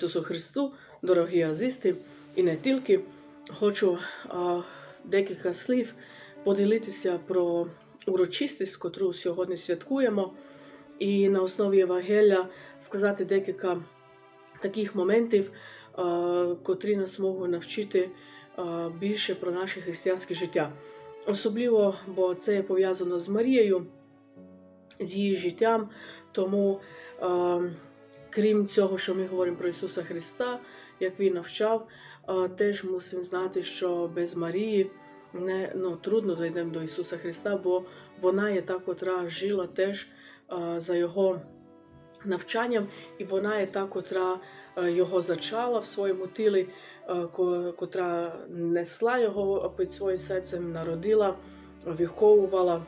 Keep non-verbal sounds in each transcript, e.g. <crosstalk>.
Ісусу Христу, дорогі азисти, і не тільки хочу а, декілька слів поділитися про урочистість, котру сьогодні святкуємо, і на основі Євангелія сказати декілька таких моментів, а, котрі нас можуть навчити а, більше про наше християнське життя. Особливо, бо це пов'язано з Марією, з її життям, тому. а, крім цього, що ми говоримо про Ісуса Христа, як Він навчав, теж мусимо знати, що без Марії не ну, трудно дійдемо до Ісуса Христа, бо вона є та, котра жила теж за Його навчанням, і вона є та, котра його зачала в своєму тілі, котра несла його під своїм серцем, народила, виховувала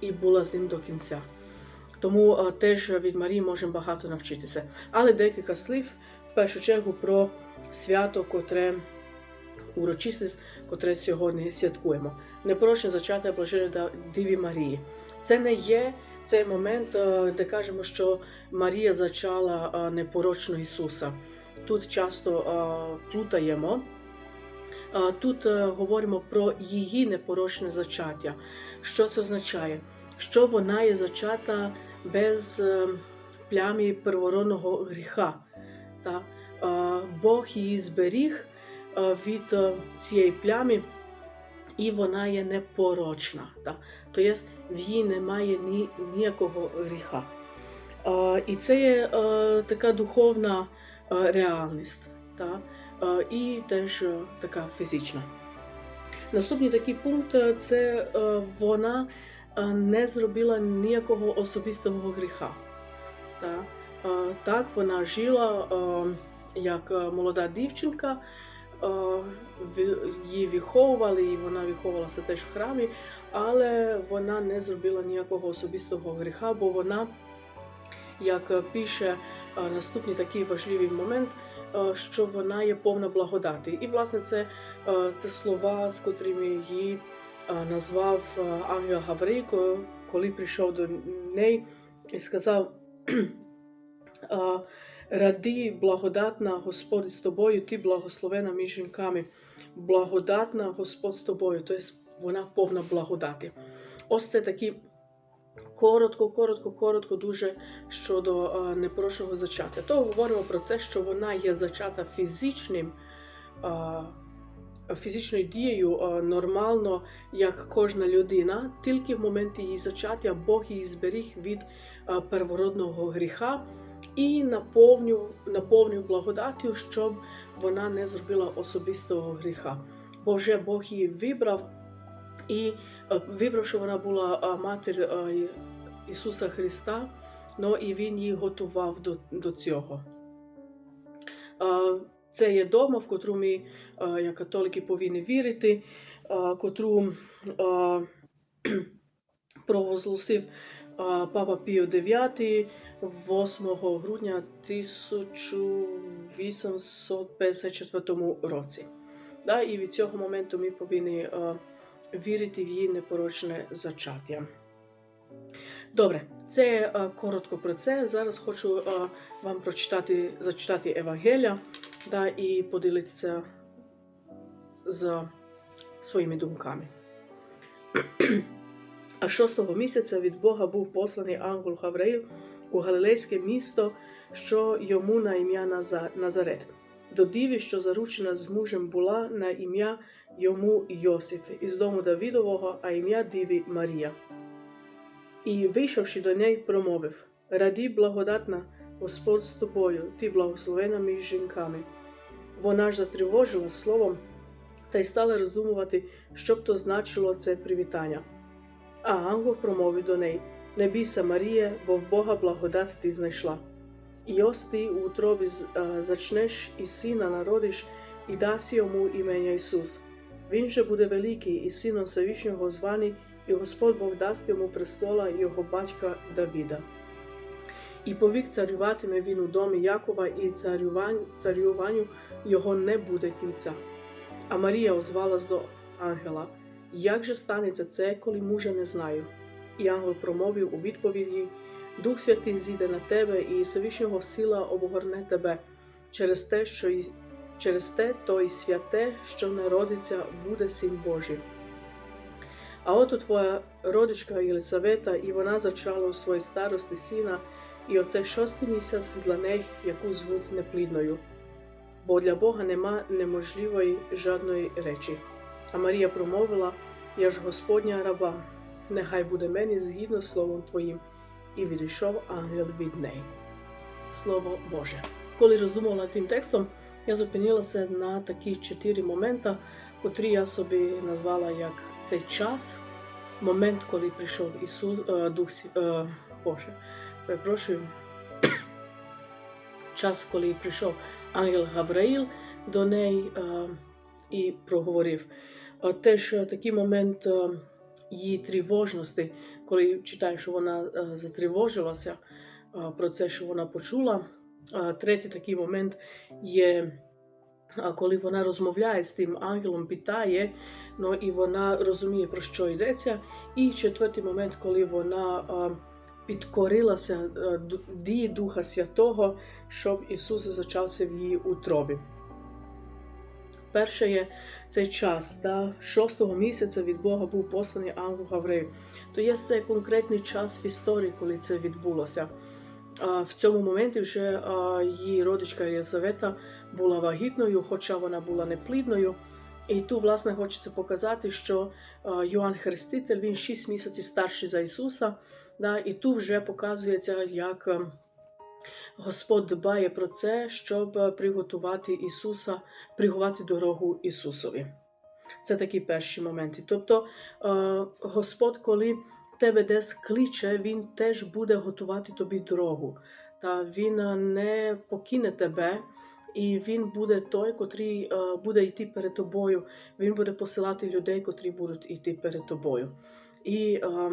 і була з ним до кінця. Тому а, теж від Марії можемо багато навчитися. Але декілька слів, в першу чергу, про свято, котре урочистість, котре сьогодні святкуємо. Непорочне зачаття Блаженої Диві Марії. Це не є цей момент, а, де кажемо, що Марія зачала а, непорочного Ісуса. Тут часто плутаємо. Тут говоримо про її непорочне зачаття. Що це означає? Що вона є зачата без е, плямі первородного гріха. Бог її зберіг е, від е, цієї плямі, і вона є непорочна. Тобто в їй немає ні, ніякого гріха. І це є е, така духовна реальність, і теж така фізична. Наступний такий пункт це вона не зробила ніякого особистого гріха. Та? Е, Так, вона жила як молода дівчинка, її виховували, і вона виховувалася теж в храмі, але вона не зробила ніякого особистого гріха, бо вона, як пише наступний такий важливий момент, що вона є повна благодаті. І, власне, це, це слова, з котрими її назвав е, ангел Гавриїл, ко- коли прийшов до неї і сказав: е, Ради, благодатна Господь з тобою, ти благословена між жінками. Благодатна Господь з тобою, тобто вона повна благодаті. Ось це такі коротко, коротко, коротко, дуже щодо е, непорочного зачаття. То говоримо про це, що вона є зачата фізичним. Фізичною дією е, нормально, як кожна людина, тільки в моменті її зачаття Бог її зберіг від е, первородного гріха і наповнював, наповнював благодаттю, щоб вона не зробила особистого гріха. Бо вже Бог її вибрав і е, вибрав, що вона була матір Ісуса Христа, ну і Він її готував до, до цього. Це є дома, в котру ми, е, як католики, повинні вірити, е, котру е, <clears throat> провозгласив Папа Піо IX 8 грудня 1854 році. І від цього моменту ми повинні вірити в її непорочне зачаття. Добре, це коротко про це. Зараз хочу вам прочитати, зачитати Евангелія да, і поділитися з своїми думками. А шостого місяця від Бога був посланий ангел Гавраїл у Галилейське місто, що йому на ім'я Назарет, до діві, що заручена з мужем була на ім'я йому Йосиф, із дому Давідового, а ім'я діві Марія. І, вийшовши до неї, промовив: Раді благодатна, Господь з тобою, ти благословена між жінками. Вона ж затривожила словом та й стала роздумувати, що б то значило це привітання. А ангел промовив до неї: Не бійся, Марія, бо в Бога благодать ти знайшла. І ось ти у утробі е, зачнеш і сина народиш, і дасть йому імення Ісус. Він же буде великий і сином Всевишнього званий, і Господь Бог дасть йому престола його батька Давіда. І повік царюватиме він у домі Якова, і царюванню його не буде кінця. А Марія озвалась до ангела: Як же станеться це, коли мужа не знаю? І ангел промовив у відповідь їй: Дух Святий зійде на тебе, і Всевишнього сила обгорне тебе, через те, що й через те, то святе, що народиться, буде син Божий. А от твоя родичка Єлисавета, і вона зачала у своїй старості сина, і оце шостий місяць для неї, яку звуть неплідною. Бо для Бога нема неможливої жодної речі. А Марія промовила: Я ж Господня раба, нехай буде мені згідно словом Твоїм, і відійшов ангел від неї. Слово Боже. Коли роздумувала над тим текстом, я зупинилася на такі чотири моменти, котрі я собі назвала як цей час, момент, коли прийшов Ісус, е, Дух е, Боже, перепрошую, час, коли прийшов ангел Гавраїл до неї е, і проговорив. А теж такий момент е, її тривожності, коли читаєш, що вона е, затривожилася е, про це, що вона почула. А Третій такий момент є, а, коли вона розмовляє з тим ангелом, питає, ну і вона розуміє, про що йдеться. І четвертий момент, коли вона а, підкорилася ду- дії Духа Святого, щоб Ісус зачався в її утробі. Перше є цей час, да, шостого місяця від Бога був посланий ангел Гаврею. То є цей конкретний час в історії, коли це відбулося. В цьому моменті вже її родичка Єлизавета була вагітною, хоча вона була неплідною. І тут, власне, хочеться показати, що Йоанн Хреститель він 6 місяців старший за Ісуса. Да, і тут вже показується, як е, Господь дбає про це, щоб е, приготувати Ісуса, приготувати дорогу Ісусові. Це такі перші моменти. Тобто, е, Господь, коли тебе десь кличе, Він теж буде готувати тобі дорогу. Та Він е, не покине тебе, і Він буде той, котрий буде йти перед тобою. Він буде посилати людей, котрі будуть йти перед тобою. І е,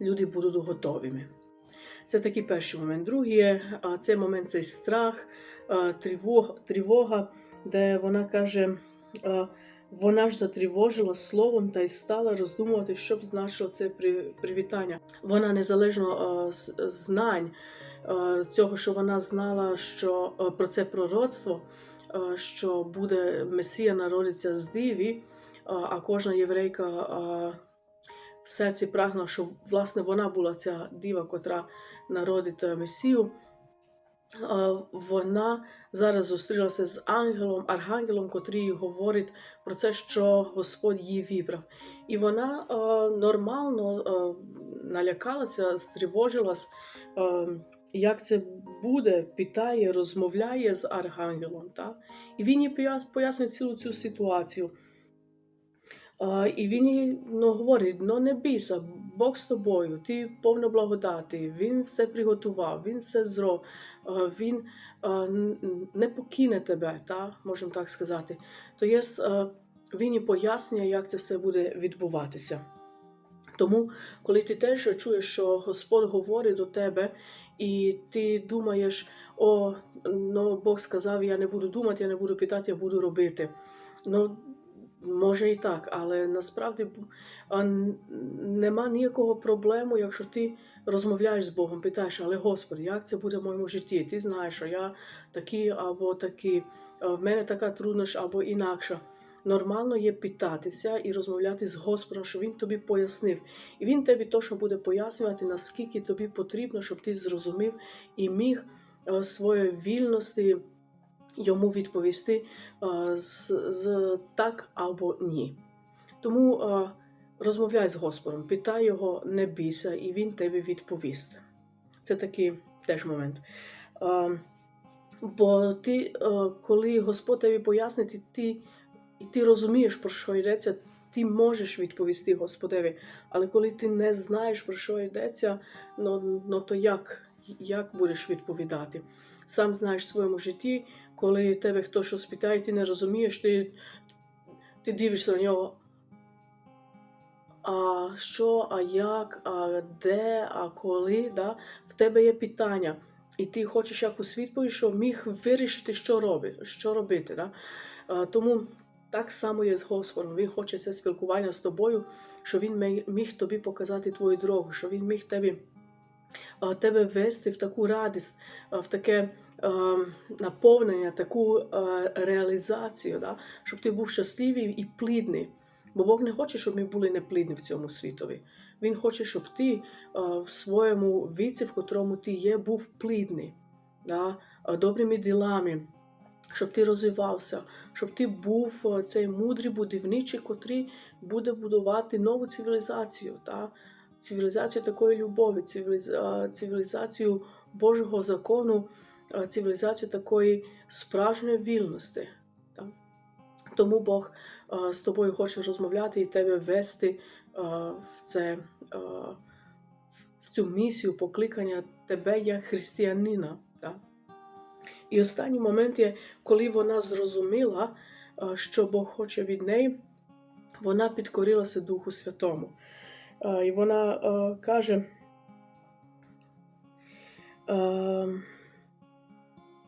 люди будуть готовими. Це такий перший момент. Другий а, це момент цей страх, тривога, тривога, де вона каже, вона ж затривожила словом та й стала роздумувати, що б значило це привітання. Вона незалежно знань цього, що вона знала, що про це пророцтво, що буде Месія народиться з диві, а кожна єврейка. В серці прагнула, щоб власне вона була ця діва, котра народить Месію. Вона зараз зустрілася з ангелом, архангелом, котрий говорить про це, що Господь її вибрав. І вона а, нормально а, налякалася, стривожилась, а, як це буде, питає, розмовляє з архангелом. Та? І він їй пояснює цілу цю ситуацію. І він ну, говорить: ну не бійся, Бог з тобою, ти повна благодати, Він все приготував, Він все зробив, Він не покине тебе, та, можемо так сказати. То є, він і пояснює, як це все буде відбуватися. Тому, коли ти теж чуєш, що Господь говорить до тебе, і ти думаєш, о, ну Бог сказав, я не буду думати, я не буду питати, я буду робити. Ну, може і так, але насправді нема ніякого проблему, якщо ти розмовляєш з Богом, питаєш, але Господи, як це буде в моєму житті? Ти знаєш, що я такий або такий, в мене така труднощ або інакша. Нормально є питатися і розмовляти з Господом, щоб він тобі пояснив. І він тобі точно буде пояснювати, наскільки тобі потрібно, щоб ти зрозумів і міг своєї вільності йому відповісти е, з, з так або ні. Тому е, розмовляй з Господом, питай його, не бійся, і він тобі відповість. Це такий теж момент. Е, Бо ти, коли Господь тобі пояснить, ти, і ти розумієш, про що йдеться, ти можеш відповісти Господеві. Але коли ти не знаєш, про що йдеться, ну, ну то як, як будеш відповідати? Сам знаєш в своєму житті, коли тебе хтось щось питає, ти не розумієш, ти, ти дивишся на нього. А що, а як, а де, а коли, да? в тебе є питання, і ти хочеш якусь відповідь, що міг вирішити, що робити, що робити. Да? Тому так само є з Господом. Він хоче це спілкування з тобою, що він міг тобі показати твою дорогу, що він міг а, тебе вести в таку радість, в таке наповнення, таку е, реалізацію, да? щоб ти був щасливий і плідний. Бо Бог не хоче, щоб ми були неплідні в цьому світові. Він хоче, щоб ти е, в своєму віці, в котрому ти є, був плідний, да? е, добрими ділами, щоб ти розвивався, щоб ти був цей мудрий будівничий, котрий буде будувати нову цивілізацію. Да? Цивілізацію такої любові, цивіліза- цивілізацію Божого закону, цивілізацію такої справжньої вільності. Тому Бог е, з тобою хоче розмовляти і тебе вести е, в, це, е, в цю місію покликання тебе як християнина. І останній момент є, коли вона зрозуміла, е, що Бог хоче від неї, вона підкорилася Духу Святому. Е, І вона е, каже.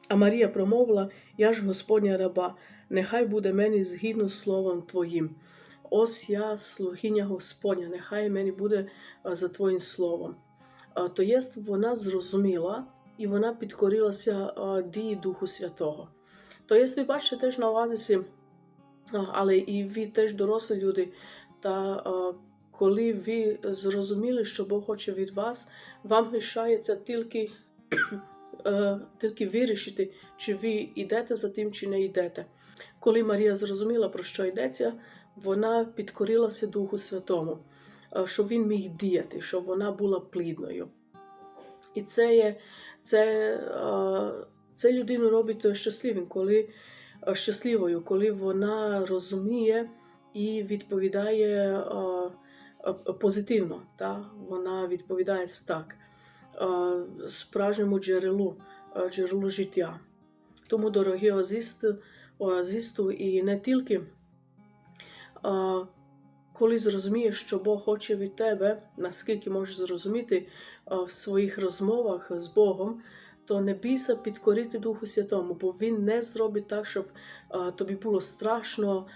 А Марія промовила: Я ж Господня раба, нехай буде мені згідно з словом Твоїм. Ось я слугиня Господня, нехай мені буде за Твоїм словом. То є, вона зрозуміла і вона підкорилася дії Духу Святого. То є, ви бачите теж на оазисі, але і ви теж дорослі люди, та коли ви зрозуміли, що Бог хоче від вас, вам лишається тільки, е, тільки вирішити, чи ви йдете за тим, чи не йдете. Коли Марія зрозуміла, про що йдеться, вона підкорилася Духу Святому, е, щоб він міг діяти, щоб вона була плідною. І це, є, це, е, це людину робить щасливим, коли, е, щасливою, коли вона розуміє і відповідає е, е, позитивно. Та? Вона відповідає так, справжньому джерелу, е, джерелу життя. Тому, дорогі оазисти, оазисту, і не тільки коли зрозумієш, що Бог хоче від тебе, наскільки можеш зрозуміти в своїх розмовах з Богом, то не бійся підкорити Духу Святому, бо Він не зробить так, щоб тобі було страшно,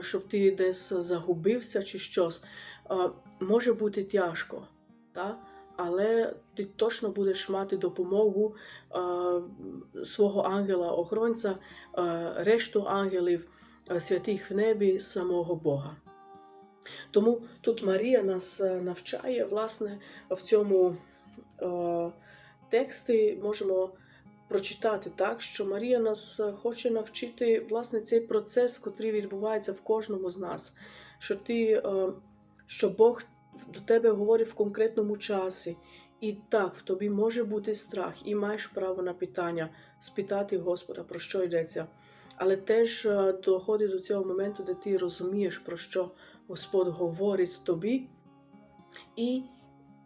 щоб ти десь загубився чи щось. Може бути тяжко, та? Але ти точно будеш мати допомогу а, свого ангела-охоронця, а, решту ангелів а, святих в небі самого Бога. Тому тут Марія нас е, навчає, власне, в цьому е, тексті можемо прочитати так, що Марія нас е, хоче навчити власне цей процес, який відбувається в кожному з нас. Що ти, е, що Бог до тебе говорить в конкретному часі. І так, в тобі може бути страх, і маєш право на питання спитати Господа, про що йдеться. Але теж е, доходить до цього моменту, де ти розумієш, про що Господь говорить тобі. І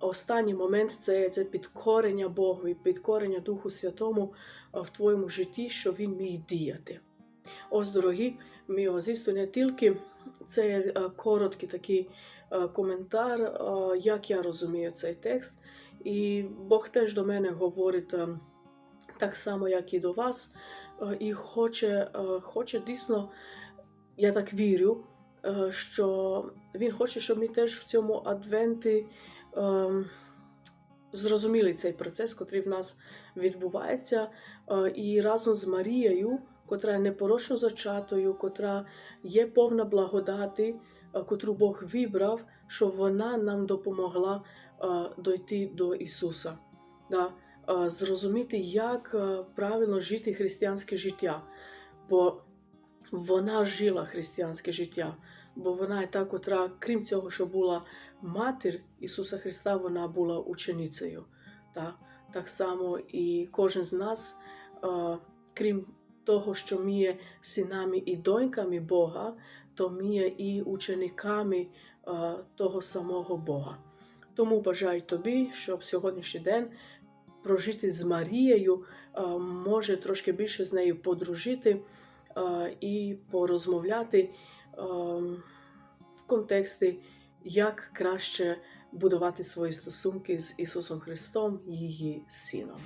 останній момент це, це підкорення Богу, підкорення Духу Святому е, в твоєму житті, що Він міг діяти. Ось, дорогі, мій озісту, не тільки це е, короткий такий коментар, е, як я розумію цей текст. І Бог теж до мене говорить е, так само, як і до вас, е, і хоче, е, хоче дійсно, я так вірю, е, що Він хоче, щоб ми теж в цьому адвенті е, зрозуміли цей процес, який в нас відбувається, е, і разом з Марією, котра є непорочно зачатою, котра є повна благодати, е, котру Бог вибрав, щоб вона нам допомогла е, дойти до Ісуса. Да? Е, Зрозуміти, як е, правильно жити християнське життя. Бо вона жила християнське життя, бо вона та, котра, крім цього, що була матір Ісуса Христа, вона була ученицею. Так, так само і кожен з нас, е, крім того, що ми є синами і доньками Бога, то ми і учениками того самого Бога. Тому бажаю тобі, щоб сьогоднішній день прожити з Марією, може трошки більше з нею подружити і порозмовляти в контексті, як краще будувати свої стосунки з Ісусом Христом, її Сином.